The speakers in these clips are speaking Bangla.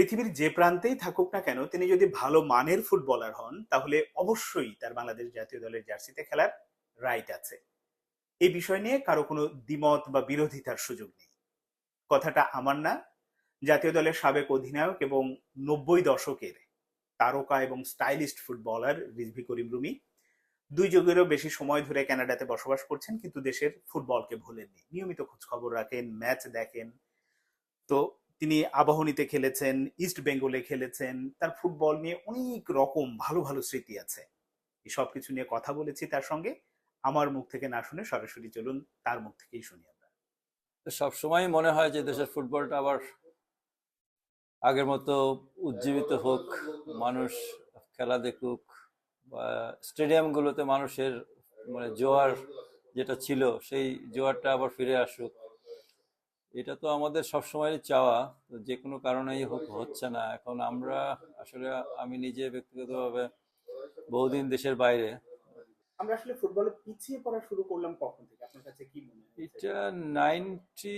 পৃথিবীর যে প্রান্তেই থাকুক না কেন, তিনি যদি ভালো মানের ফুটবলার হন, তাহলে অবশ্যই তার বাংলাদেশ জাতীয় দলের জার্সিতে খেলার রাইট আছে। এই বিষয় নিয়ে কারও কোনো দ্বিমত বা বিরোধিতার সুযোগ নেই। কথাটা আমার না। জাতীয় দলের সাবেক অধিনায়ক এবং নব্বই দশকের তারকা এবং স্টাইলিস্ট ফুটবলার রিজভি করিম রুমি দুই যুগেরও বেশি সময় ধরে কানাডাতে বসবাস করছেন, কিন্তু দেশের ফুটবলকে ভুলেননি। নিয়মিত খোঁজ খবর রাখেন, ম্যাচ দেখেন। তো তিনি আবাহনীতে খেলেছেন ইস্ট বেঙ্গলে খেলেছেন, তার ফুটবল নিয়ে অনেক রকম ভালো ভালো স্মৃতি আছে। এই সব কিছু নিয়ে কথা বলেছি তার সঙ্গে। আমার মুখ থেকে না শুনে সরাসরি চলুন, তার মুখ থেকেই শুনি আমরা। সব সময় মনে হয় যে দেশের ফুটবলটা আবার আগের মতো উজ্জীবিত হোক, মানুষ খেলা দেখুক, বা স্টেডিয়ামগুলোতে মানুষের মানে জোয়ার যেটা ছিল, সেই জোয়ারটা আবার ফিরে আসুক। এটা তো আমাদের সবসময়ের চাওয়া যে কোনো কারণেই হোক হচ্ছে না। এখন আমরা আসলে আমি নিজে ব্যক্তিগতভাবে বহুদিন দেশের বাইরে। আমরা আসলে ফুটবলে পিছিয়ে পড়া শুরু করলাম কখন থেকে? আপনার কাছে কি মনে হয়? এটা নাইনটি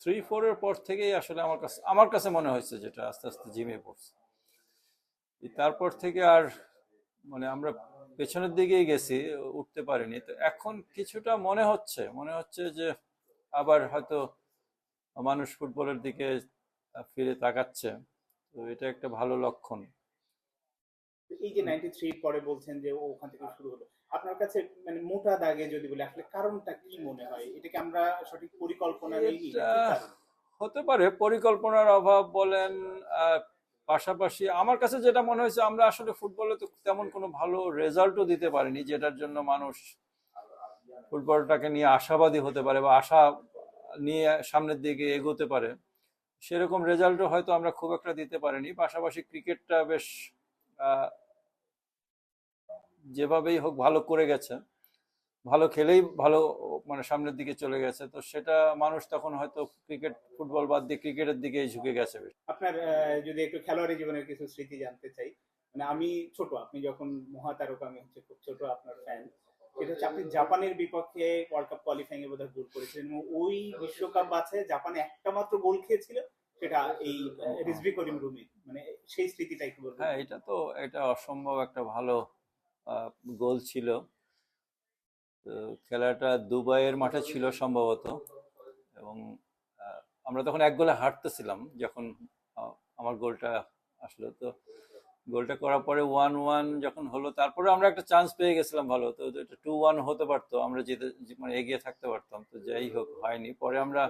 থ্রি ফোরের পর থেকেই আসলে আমার কাছে আমার কাছে মনে হয়েছে যেটা আস্তে আস্তে জিমে পড়ছে। তারপর থেকে আর মানে আমরা পেছনের দিকেই গেছি উঠতে পারিনি। তো এখন কিছুটা মনে হচ্ছে মনে হচ্ছে যে আবার হয়তো মানুষ ফুটবলের দিকে ফিরে তাকাচ্ছে। তো এটা একটা ভালো লক্ষণ। এই যে নাইনটি থ্রি পরে বলছেন যে ওখান থেকে শুরু হলো আপনার কাছে মানে মোটা দাগে যদি বলি আসলে কারণটা কি মনে হয়? এটাকে আমরা সঠিক পরিকল্পনা হতে পারে পরিকল্পনার অভাব বলেন আহ, পাশাপাশি আমার কাছে যেটা মনে হয়েছে আমরা আসলে ফুটবলে তো তেমন কোনো ভালো রেজাল্টও দিতে পারিনি যেটার জন্য মানুষ ফুটবলটাকে নিয়ে আশাবাদী হতে পারে বা আশা নিয়ে সামনের দিকে এগোতে পারে। সেরকম রেজাল্টও হয়তো আমরা খুব একটা দিতে পারিনি। পাশাপাশি ক্রিকেটটা বেশ যেভাবেই হোক ভালো করে গেছে। ভালো খেলেই ভালো মানে সামনের দিকে চলে গেছে। তো সেটা মানুষ তখন হয়তো ক্রিকেট, ফুটবল বাদ দিয়ে ক্রিকেটের দিকে ঝুঁকে গেছে। আপনার যদি একটু খেলোয়াড়ি জীবনের কিছু স্মৃতি জানতে চাই। মানে আমি ছোট, আপনি যখন মহাতারকা, আমি হচ্ছে খুব ছোট আপনার ফ্যান এটা হচ্ছে জাপানের বিপক্ষে ওয়ার্ল্ড কাপ কোয়ালিফাইং এ বোধহয় গোল করেছিলেন ওই বিশ্বকাপ বাছে জাপানে একটা মাত্র গোল খেয়েছিল, সেটা এই রিজভি করিম রুমি। মানে সেই স্মৃতিটা একটু হ্যাঁ এটা তো, এটা অসম্ভব একটা ভালো গোল ছিল। খেলাটা দুবাইয়ের মাঠে ছিল সম্ভবত। এবং আমরা তখন এক গোলে হারতেছিলাম যখন আমার গোলটা আসলো। তো গোলটা করার পরে ওয়ান ওয়ান যখন হলো তারপরে আমরা একটা চান্স পেয়ে গেছিলাম ভালো তো এটা টু ওয়ান হতে পারতো আমরা যেতে মানে এগিয়ে থাকতে পারতাম তো যাই হোক হয়নি। পরে আমরা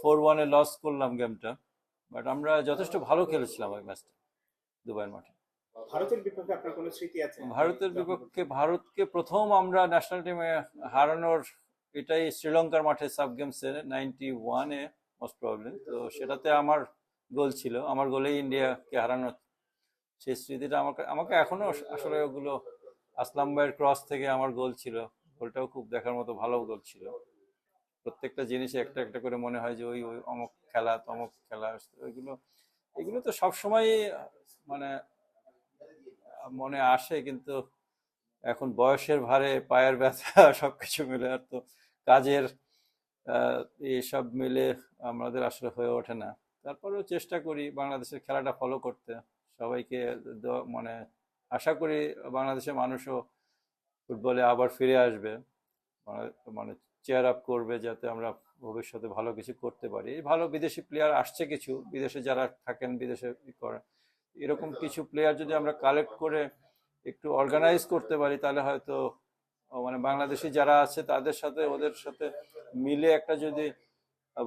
ফোর ওয়ানে লস করলাম গেমটা বাট আমরা যথেষ্ট ভালো খেলেছিলাম ওই ম্যাচটা দুবাইয়ের মাঠে। ভারতের বিপক্ষে আপনার কোনো স্মৃতি আছে? ভারতের বিপক্ষে ভারতকে প্রথম আমরা ন্যাশনাল টিমে হারানোর এটাই শ্রীলঙ্কার মাঠে সাব গেমসে নাইনটি ওয়ানে মোস্ট প্রবলেম তো সেটাতে আমার গোল ছিল। আমার গোলেই ইন্ডিয়াকে হারানো সেই স্মৃতিটা আমাকে আমাকে এখনও আসলে ওগুলো আসলাম ভাইয়ের ক্রস থেকে আমার গোল ছিল। গোলটাও খুব দেখার মতো ভালো গোল ছিল। প্রত্যেকটা জিনিসে একটা একটা করে মনে হয় যে ওই ওই অমুক খেলা, তমুক খেলা, ওইগুলো, এগুলো তো সবসময় মানে মনে আসে কিন্তু এখন বয়সের ভারে পায়ের ব্যথা সবকিছু মিলে আর তো কাজের এসব মিলে আমাদের আসলে হয়ে ওঠে না। তারপরেও চেষ্টা করি বাংলাদেশের খেলাটা ফলো করতে। সবাইকে মানে আশা করি বাংলাদেশের মানুষও ফুটবলে আবার ফিরে আসবে। মানে- মানে চেয়ার আপ করবে যাতে আমরা ভবিষ্যতে ভালো কিছু করতে পারি। ভালো বিদেশি প্লেয়ার আসছে কিছু, বিদেশে যারা থাকেন, বিদেশে করেন, এরকম কিছু প্লেয়ার যদি আমরা কালেক্ট করে একটু অর্গানাইজ করতে পারি, তাহলে হয়তো মানে বাংলাদেশি যারা আছে তাদের সাথে, ওদের সাথে মিলে একটা যদি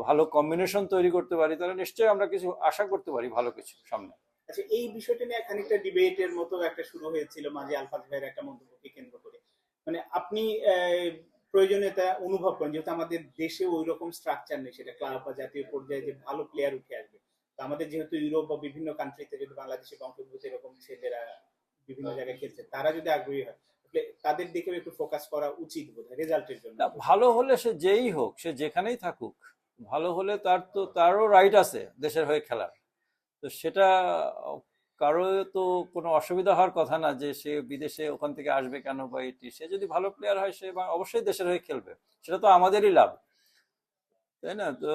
ভালো কম্বিনেশন তৈরি করতে পারি, তাহলে নিশ্চয়ই আমরা কিছু আশা করতে পারি ভালো কিছু সামনে। আচ্ছা এই বিষয়টা নিয়ে খানিকটা ডিবেটের মতো একটা শুরু হয়েছিল মাঝে আলফাজ ভাইয়ের একটা মন্তব্যকে কেন্দ্র করে। মানে আপনি প্রয়োজনীয়তা অনুভব করেন, যেহেতু আমাদের দেশে ওই রকম স্ট্রাকচার নেই, সেটা ক্লাব বা জাতীয় পর্যায়ে যে ভালো প্লেয়ার উঠে আসবে। তো আমাদের যেহেতু ইউরোপ বা বিভিন্ন কান্ট্রিতে যদি বাংলাদেশে বঙ্গবন্ধু এরকম ছেলেরা বিভিন্ন জায়গায় খেলছে, তারা যদি আগ্রহী হয় তাদের দিকেও একটু ফোকাস করা উচিত বোধ হয় রেজাল্টের জন্য ভালো হলে সে যেই হোক, সে যেখানেই থাকুক, ভালো হলে তার তো, তারও রাইট আছে দেশের হয়ে খেলার। তো সেটা কারও তো কোনো অসুবিধা হওয়ার কথা না যে সে বিদেশে ওখান থেকে আসবে কেন বা এটি। সে যদি ভালো প্লেয়ার হয়, সে অবশ্যই দেশের হয়ে খেলবে। সেটা তো আমাদেরই লাভ। তাই না? তো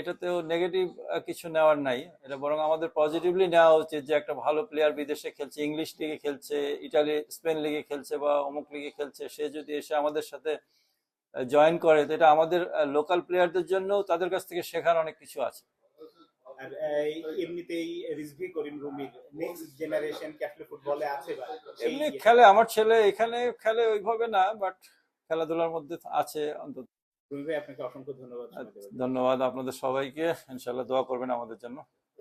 এটাতেও নেগেটিভ কিছু নেওয়ার নাই। এটা বরং আমাদের পজিটিভলি নেওয়া উচিত যে একটা ভালো প্লেয়ার বিদেশে খেলছে ইংলিশ লিগে খেলছে ইটালি স্পেন লিগে খেলছে বা অমুক লিগে খেলছে, সে যদি এসে আমাদের সাথে জয়েন করে, তো এটা আমাদের লোকাল প্লেয়ারদের জন্য তাদের কাছ থেকে শেখার অনেক কিছু আছে। আর এমনিতেই রিজভি করিম রুমির নেক্সট জেনারেশন কি ফুটবলে আছে এমনি ইয়ে- খেলে আমার ছেলে এখানে খেলে ওইভাবে না বাট খেলাধুলার মধ্যে আছে অন্তত। আপনাকে অসংখ্য ধন্যবাদ। ধন্যবাদ আপনাদের সবাইকে। ইনশাল্লাহ দোয়া করবেন আমাদের জন্য।